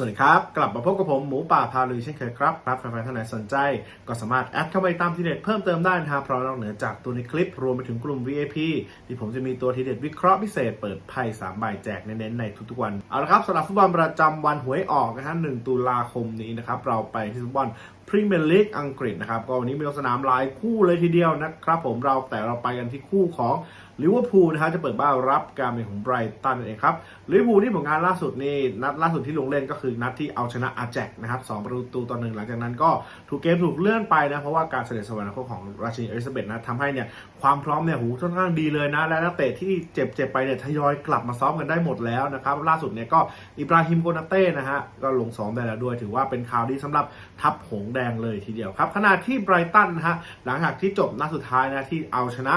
สวัสดีครับ กลับมาพบกับผมหมูป่าพาลุยเช่นเคยครับครับแฟนๆท่านไหนสนใจ ก็สามารถแอดเข้าไปตามทีเด็ดเพิ่มเติมได้นะครับเพราะนอกเหนือจากตัวในคลิปรวมไปถึงกลุ่ม VIP ที่ผมจะมีตัวทีเด็ดวิเคราะห์พิเศษเปิดไพ่สามใบแจกเน้นๆในทุกๆวัน เอาละครับสำหรับฟุตบอลประจำวันหวยออกนะฮะ1ตุลาคมนี้นะครับเราไปที่ฟุตบอลพรีเมียร์ลีกอังกฤษนะครับก็วันนี้มีลงสนามหลายคู่เลยทีเดียวนะครับผมเราแต่เราไปกันที่คู่ของ ลิเวอร์พูลนะฮะจะเปิดบ้านรับการเป็นของไบรตันนั่นเองครับลิเวอร์พูลที่ผลงานล่าสุดนี่นัดล่าสุดที่ลงเล่นก็คือนัดที่เอาชนะอาแจกนะครับสองประตูต่อหนึ่งหลังจากนั้นก็ถูกเกมถูกเลื่อนไปนะเพราะว่าการเสด็จสวรรคตของราชินีเอลิซาเบธนะทำให้เนี่ยความพร้อมเนี่ยหูค่อนข้างดีเลยนะและนักเตะที่เจ็บเจ็บไปเนี่ยทยอยกลับมาซ้อมกันได้หมดแล้วนะครับล่าสุดเนี่ยก็อิบราฮิมโกนาเต้นะฮะก็ลงซ้อมได้แล้วด้วย ถือว่าเป็นข่าวดีสำหรับทัพหงแดงเลยทีเดียวครับขณะที่ไบรตันนะฮะหลังจากที่จบนัดสุดท้ายนะที่เอาชนะ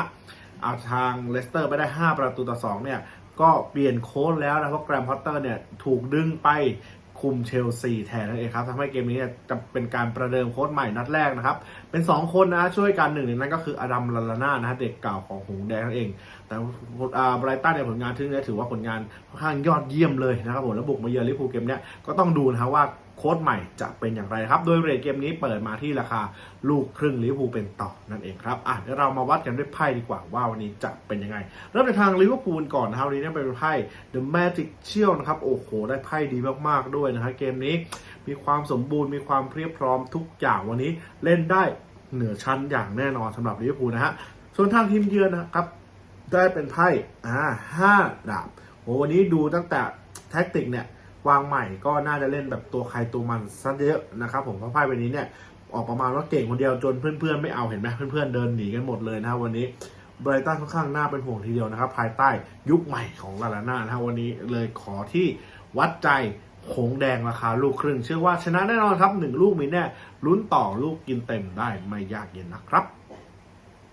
เอาทางเลสเตอร์ไปได้ 5 ประตูต่อ 2 เนี่ย ก็เปลี่ยนโค้ชแล้วนะ เพราะแกรมพอตเตอร์เนี่ย ถูกดึงไปคุมเชลซีแทนนั่นเองครับทำให้เกมนี้เนี่ยจะเป็นการประเดิมโค้ชใหม่นัดแรกนะครับ เป็น 2 คนนะช่วยกันหนึ่งในนั้นก็คืออดัมลาลาน่านะเด็กเก่าของหงแดงนั่นเอง แต่ไบรตันเนี่ยผลงานทึ่งเนี่ยถือว่าผลงานค่อนข้างยอดเยี่ยมเลยนะครับผมแล้วบุกมาเยือนลิเวอร์พูลเกมเนี้ยก็ต้องดูนะครับว่าโค้ชใหม่จะเป็นอย่างไรครับ โดยเรทเกมนี้เปิดมาที่ราคาลูกครึ่งลิเวอร์พูลเป็นต่อนั่นเองครับอะเดี๋ยวเรามาวัดกันด้วยไพ่ดีกว่าว่าวันนี้จะเป็นยังไง เริ่มจากทางลิเวอร์พูลก่อนนะครับวันนี้เนี่ยเป็นไพ่ The Magic เชี่ยวนะครับโอ้โห ได้ไพ่ดีมากๆด้วยนะฮะเกมนี้ มีความสมบูรณ์มีความเพียบพร้อมทุกอย่างวันนี้เล่นได้เหนือชั้นอย่างแน่นอนสำหรับลิเวอร์พูลนะฮะส่วนทางทีมเยือนนะครับได้เป็นไพ่อ่าห้าดาบโหวันนี้ดูตั้งแต่แท็กติกเนี่ย วางใหม่ก็น่าจะเล่นแบบตัวใครตัวมันซะเยอะนะครับผมเพราะไพ่ใบนี้เนี่ยออกประมาณว่าเก่งคนเดียวจนเพื่อนๆไม่เอาเห็นไหมเพื่อนๆเดินหนีกันหมดเลยนะวันนี้ไบรตันค่อนข้างน่าเป็นห่วงทีเดียวนะครับ ภายใต้ยุคใหม่ของลาลาน่านะวันนี้เลยขอที่วัดใจหงแดงราคาลูกครึ่ง เชื่อว่าชนะแน่นอนครับหนึ่งลูกมีแน่ลุ้นต่อลูกกินเต็มได้ไม่ยากเย็นนะครับ